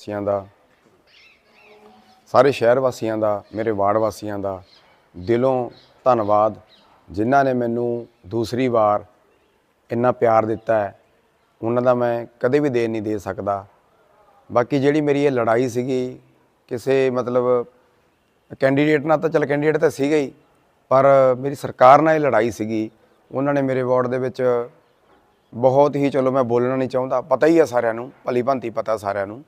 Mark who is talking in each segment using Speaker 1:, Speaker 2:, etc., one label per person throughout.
Speaker 1: ਵਾਸੀਆਂ ਦਾ, ਸਾਰੇ ਸ਼ਹਿਰ ਵਾਸੀਆਂ ਦਾ, ਮੇਰੇ ਵਾਰਡ ਵਾਸੀਆਂ ਦਾ ਦਿਲੋਂ ਧੰਨਵਾਦ, ਜਿਨ੍ਹਾਂ ਨੇ ਮੈਨੂੰ ਦੂਸਰੀ ਵਾਰ ਇੰਨਾ ਪਿਆਰ ਦਿੱਤਾ ਹੈ। ਉਹਨਾਂ ਦਾ ਮੈਂ ਕਦੇ ਵੀ ਦੇਣ ਨਹੀਂ ਦੇ ਸਕਦਾ। ਬਾਕੀ ਜਿਹੜੀ ਮੇਰੀ ਇਹ ਲੜਾਈ ਸੀਗੀ, ਕਿਸੇ ਮਤਲਬ ਕੈਂਡੀਡੇਟ ਨਾਲ ਤਾਂ ਚਲ ਕੈਂਡੀਡੇਟ ਤਾਂ ਸੀਗਾ ਹੀ, ਪਰ ਮੇਰੀ ਸਰਕਾਰ ਨਾਲ ਇਹ ਲੜਾਈ ਸੀਗੀ। ਉਹਨਾਂ ਨੇ ਮੇਰੇ ਵਾਰਡ ਦੇ ਵਿੱਚ ਬਹੁਤ ਹੀ, ਚਲੋ ਮੈਂ ਬੋਲਣਾ ਨਹੀਂ ਚਾਹੁੰਦਾ, ਪਤਾ ਹੀ ਆ ਸਾਰਿਆਂ ਨੂੰ ਭਲੀ ਭੰਤੀ ਪਤਾ ਸਾਰਿਆਂ ਨੂੰ।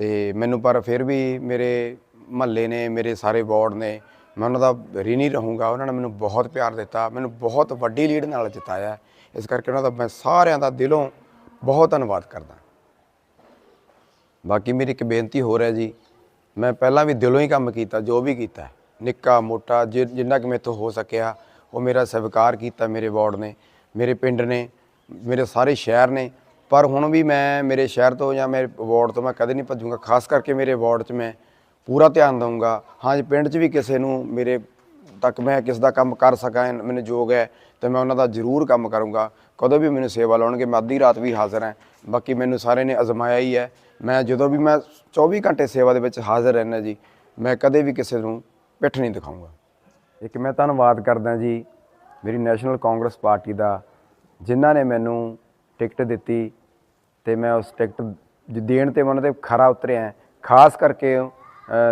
Speaker 1: ਤੇ ਮੈਨੂੰ ਪਰ ਫਿਰ ਵੀ ਮੇਰੇ ਮਹੱਲੇ ਨੇ, ਮੇਰੇ ਸਾਰੇ ਵਾਰਡ ਨੇ, ਮੈਂ ਉਹਨਾਂ ਦਾ ঋਣੀ ਰਹੂੰਗਾ। ਉਹਨਾਂ ਨੇ ਮੈਨੂੰ ਬਹੁਤ ਪਿਆਰ ਦਿੱਤਾ, ਮੈਨੂੰ ਬਹੁਤ ਵੱਡੀ ਲੀਡ ਨਾਲ ਜਿਤਾਇਆ। ਇਸ ਕਰਕੇ ਉਹਨਾਂ ਦਾ ਮੈਂ ਸਾਰਿਆਂ ਦਾ ਦਿਲੋਂ ਬਹੁਤ ਧੰਨਵਾਦ ਕਰਦਾ। ਬਾਕੀ ਮੇਰੀ ਇੱਕ ਬੇਨਤੀ ਹੋਰ ਹੈ ਜੀ, ਮੈਂ ਪਹਿਲਾਂ ਵੀ ਦਿਲੋਂ ਹੀ ਕੰਮ ਕੀਤਾ, ਜੋ ਵੀ ਕੀਤਾ, ਨਿੱਕਾ, ਮੋਟਾ, ਜਿ- ਜਿੰਨਾ ਕਿ ਮੇਥੋਂ ਹੋ ਸਕਿਆ, ਉਹ ਮੇਰਾ ਸਵੀਕਾਰ ਕੀਤਾ ਮੇਰੇ ਵਾਰਡ ਨੇ, ਮੇਰੇ ਪਿੰਡ ਨੇ, ਮੇਰੇ ਸਾਰੇ ਸ਼ਹਿਰ ਨੇ। ਪਰ ਹੁਣ ਵੀ ਮੈਂ ਮੇਰੇ ਸ਼ਹਿਰ ਤੋਂ ਜਾਂ ਮੇਰੇ ਵਾਰਡ ਤੋਂ ਮੈਂ ਕਦੇ ਨਹੀਂ ਭੱਜੂਗਾ, ਖਾਸ ਕਰਕੇ ਮੇਰੇ ਵਾਰਡ 'ਚ ਮੈਂ ਪੂਰਾ ਧਿਆਨ ਦਊਂਗਾ। ਹਾਂ ਜੇ, ਪਿੰਡ 'ਚ ਵੀ ਕਿਸੇ ਨੂੰ ਮੇਰੇ ਤੱਕ ਮੈਂ ਕਿਸ ਦਾ ਕੰਮ ਕਰ ਸਕਾਂ ਮੈਨੂੰ ਯੋਗ ਹੈ, ਤੇ ਮੈਂ ਉਹਨਾਂ ਦਾ ਜ਼ਰੂਰ ਕੰਮ ਕਰੂੰਗਾ। ਕਦੋਂ ਵੀ ਮੈਨੂੰ ਸੇਵਾ ਲਾਉਣਗੇ, ਮੈਂ ਅੱਧੀ ਰਾਤ ਵੀ ਹਾਜ਼ਰ ਹਾਂ। ਬਾਕੀ ਮੈਨੂੰ ਸਾਰੇ ਨੇ ਅਜ਼ਮਾਇਆ ਹੀ ਹੈ। ਮੈਂ ਜਦੋਂ ਵੀ ਮੈਂ 24 ਘੰਟੇ ਸੇਵਾ ਦੇ ਵਿੱਚ ਹਾਜ਼ਰ ਰਹਿਣਾ ਜੀ, ਮੈਂ ਕਦੇ ਵੀ ਕਿਸੇ ਨੂੰ ਪਿੱਠ ਨਹੀਂ ਦਿਖਾਊਂਗਾ। ਇੱਕ ਮੈਂ ਧੰਨਵਾਦ ਕਰਦਾ ਜੀ, ਮੇਰੀ ਨੈਸ਼ਨਲ ਕਾਂਗਰਸ ਪਾਰਟੀ ਦਾ, ਜਿਨ੍ਹਾਂ ਨੇ ਮੈਨੂੰ ਟਿਕਟ ਦਿੱਤੀ ਤੇ ਮੈਂ ਉਸ ਟਿਕਟ ਦੇਣ ਤੇ ਮੈਂ ਉਹਨਾਂ ਤੇ ਖਰਾ ਉਤਰਿਆ ਖਾਸ ਕਰਕੇ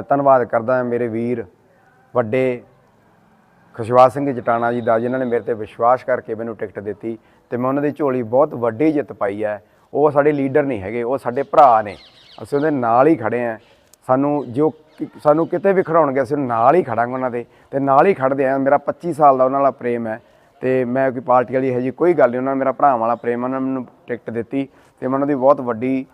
Speaker 1: ਧੰਨਵਾਦ ਕਰਦਾ ਮੇਰੇ ਵੀਰ ਵੱਡੇ ਖੁਸ਼ਵਾਸ ਸਿੰਘ ਜਟਾਣਾ ਜੀ ਦਾ, ਜਿਨ੍ਹਾਂ ਨੇ ਮੇਰੇ ਤੇ ਵਿਸ਼ਵਾਸ ਕਰਕੇ ਮੈਨੂੰ ਟਿਕਟ ਦਿੱਤੀ ਤੇ ਮੈਂ ਉਹਨਾਂ ਦੀ ਝੋਲੀ ਬਹੁਤ ਵੱਡੀ ਜਿੱਤ ਪਾਈ ਹੈ। ਉਹ ਸਾਡੇ ਲੀਡਰ ਨਹੀਂ ਹੈਗੇ, ਉਹ ਸਾਡੇ ਭਰਾ ਨੇ। ਅਸੀਂ ਉਹਦੇ ਨਾਲ ਹੀ ਖੜੇ ਆਂ ਸਾਨੂੰ ਜੋ ਕਿ- ਸਾਨੂੰ ਕਿਤੇ ਵੀ ਖੜਾਉਣਗੇ, ਅਸੀਂ ਨਾਲ ਹੀ ਖੜਾਂਗੇ ਉਹਨਾਂ ਦੇ ਤੇ ਨਾਲ ਹੀ ਖੜਦੇ ਆਂ ਮੇਰਾ 25 ਸਾਲ ਦਾ ਉਹਨਾਂ ਨਾਲ ਪ੍ਰੇਮ ਹੈ ਤੇ ਮੈਂ ਕੋਈ ਪਾਰਟੀ ਵਾਲੀ ਹੈ ਜੀ, ਕੋਈ ਗੱਲ ਨਹੀਂ। ਉਹਨਾਂ ਨੇ ਮੇਰਾ ਭਰਾ ਵਾਲਾ ਪ੍ਰੇਮ ਉਹਨਾਂ ਨੇ ਮੈਨੂੰ ਟਿਕਟ ਦਿੱਤੀ। ਤੇ ਮੈਂ ਉਹਨਾਂ ਦੀ ਬਹੁਤ ਵੱਡੀ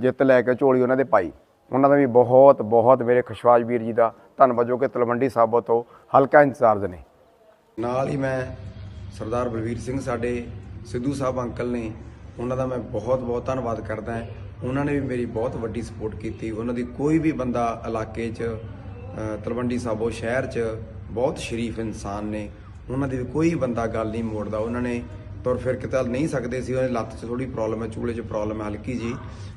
Speaker 1: ਜਿੱਤ ਲੈ ਕੇ ਝੋਲੀ ਉਹਨਾਂ ਦੇ ਪਾਈ। ਉਹਨਾਂ ਦਾ ਵੀ ਬਹੁਤ ਬਹੁਤ ਮੇਰੇ ਖੁਸ਼ਵਾਜ ਵੀਰ ਜੀ ਦਾ ਧੰਨਵਾਦ, ਜੋ ਕਿ ਤਲਵੰਡੀ ਸਾਬੋ ਤੋਂ ਹਲਕਾ ਇੰਚਾਰਜ ਨੇ। ਨਾਲ ਹੀ ਮੈਂ ਸਰਦਾਰ ਬਲਵੀਰ ਸਿੰਘ ਸਾਡੇ ਸਿੱਧੂ ਸਾਹਿਬ ਅੰਕਲ ਨੇ, ਉਹਨਾਂ ਦਾ ਮੈਂ ਬਹੁਤ ਬਹੁਤ ਧੰਨਵਾਦ ਕਰਦਾ ਹਾਂ। ਉਹਨਾਂ ਨੇ ਵੀ ਮੇਰੀ ਬਹੁਤ ਵੱਡੀ ਸਪੋਰਟ ਕੀਤੀ। ਉਹਨਾਂ ਦੀ ਕੋਈ ਵੀ ਬੰਦਾ ਇਲਾਕੇ 'ਚ ਤਲਵੰਡੀ ਸਾਬੋ ਸ਼ਹਿਰ 'ਚ ਬਹੁਤ ਸ਼ਰੀਫ ਇਨਸਾਨ ਨੇ। ਉਹਨਾਂ ਦੀ ਵੀ ਕੋਈ ਬੰਦਾ ਗੱਲ ਨਹੀਂ ਮੋੜਦਾ। ਉਹਨਾਂ ਨੇ ਤੁਰ ਫਿਰ ਕੇ ਤਾਂ ਨਹੀਂ ਸਕਦੇ ਸੀ, ਉਹਨਾਂ ਲੱਤ 'ਚ ਥੋੜੀ ਪ੍ਰੋਬਲਮ ਹੈ, ਚੂਲੇ 'ਚ ਪ੍ਰੋਬਲਮ ਹੈ, ਹਲਕੀ ਜੀ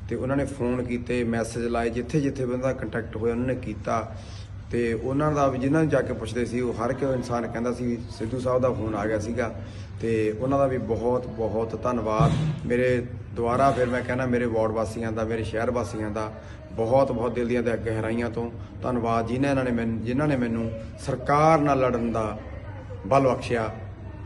Speaker 1: ਤੇ ਉਹਨਾਂ ਨੇ ਫੋਨ ਕੀਤੇ ਮੈਸੇਜ ਲਾਏ, ਜਿੱਥੇ ਜਿੱਥੇ ਬੰਦਾ ਕੰਟੈਕਟ ਹੋਇਆ, ਉਹਨਾਂ ਨੇ ਕੀਤਾ। ਤੇ ਉਹਨਾਂ ਦਾ ਵੀ ਜਿਨ੍ਹਾਂ ਨੂੰ ਜਾ ਕੇ ਪੁੱਛਦੇ ਸੀ, ਉਹ ਹਰ ਇੱਕ ਇਨਸਾਨ ਕਹਿੰਦਾ ਸੀ ਸਿੱਧੂ ਸਾਹਿਬ ਦਾ ਫੋਨ ਆ ਗਿਆ ਸੀਗਾ। ਤੇ ਉਹਨਾਂ ਦਾ ਵੀ ਬਹੁਤ ਬਹੁਤ ਧੰਨਵਾਦ। ਮੇਰੇ ਦੁਆਰਾ ਫਿਰ ਮੈਂ ਕਹਿੰਦਾ, ਮੇਰੇ ਵਾਰਡ ਵਾਸੀਆਂ ਦਾ, ਮੇਰੇ ਸ਼ਹਿਰ ਵਾਸੀਆਂ ਦਾ ਬਹੁਤ ਬਹੁਤ ਦਿਲ ਦੀਆਂ ਤੇ ਗਹਿਰਾਈਆਂ ਤੋਂ ਧੰਨਵਾਦ, ਜਿਨ੍ਹਾਂ ਨੇ ਮੈਨੂੰ ਜਿਨ੍ਹਾਂ ਨੇ ਮੈਨੂੰ ਸਰਕਾਰ ਨਾਲ ਲੜਨ ਦਾ ਬਲ ਬਖਸ਼ਿਆ।